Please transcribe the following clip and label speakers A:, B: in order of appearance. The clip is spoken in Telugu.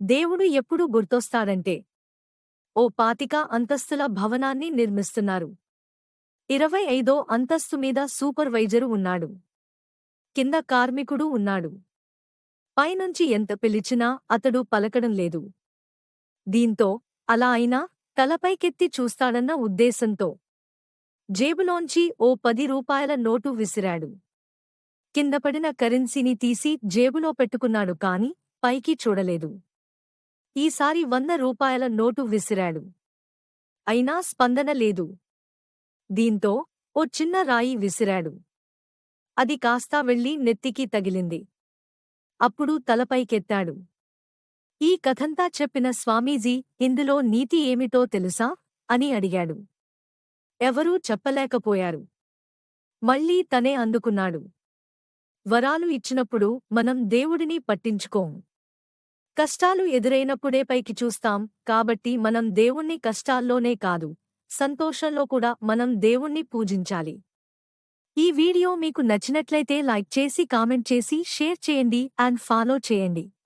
A: దేవుడు ఎప్పుడు గుర్తొస్తాడంటే ఓ పాతిక అంతస్తుల భవనాన్ని నిర్మిస్తున్నారు. ఇరవై ఐదో అంతస్తు మీద సూపర్వైజరు ఉన్నాడు. కింద కార్మికుడు ఉన్నాడు. పైనుంచి ఎంత పిలిచినా అతడు పలకడం లేదు. దీంతో అలా అయినా తలపైకెత్తి చూస్తాడన్న ఉద్దేశంతో జేబులోంచి ఓ పది రూపాయల నోటు విసిరాడు. కిందపడిన కరెన్సీని తీసి జేబులో పెట్టుకున్నాడు కాని పైకి చూడలేదు. ఈసారి వంద రూపాయల నోటు విసిరాడు. అయినా స్పందన లేదు. దీంతో ఓ చిన్న రాయి విసిరాడు. అది కాస్తా వెళ్ళి నెత్తికి తగిలింది. అప్పుడు తలపైకెత్తాడు. ఈ కథంతా చెప్పిన స్వామీజీ ఇందులో నీతి ఏమిటో తెలుసా? అని అడిగాడు. ఎవరూ చెప్పలేకపోయారు. మళ్ళీ తనే అందుకున్నాడు. వరాలు ఇచ్చినప్పుడు మనం దేవుడిని పట్టించుకోం. కష్టాలు ఎదురైనప్పుడే పైకి చూస్తాం. కాబట్టి మనం దేవుణ్ణి కష్టాల్లోనే కాదు సంతోషంలో కూడా మనం దేవుణ్ణి పూజించాలి. ఈ వీడియో మీకు నచ్చినట్లయితే లైక్ చేసి కామెంట్ చేసి షేర్ చేయండి అండ్ ఫాలో చేయండి.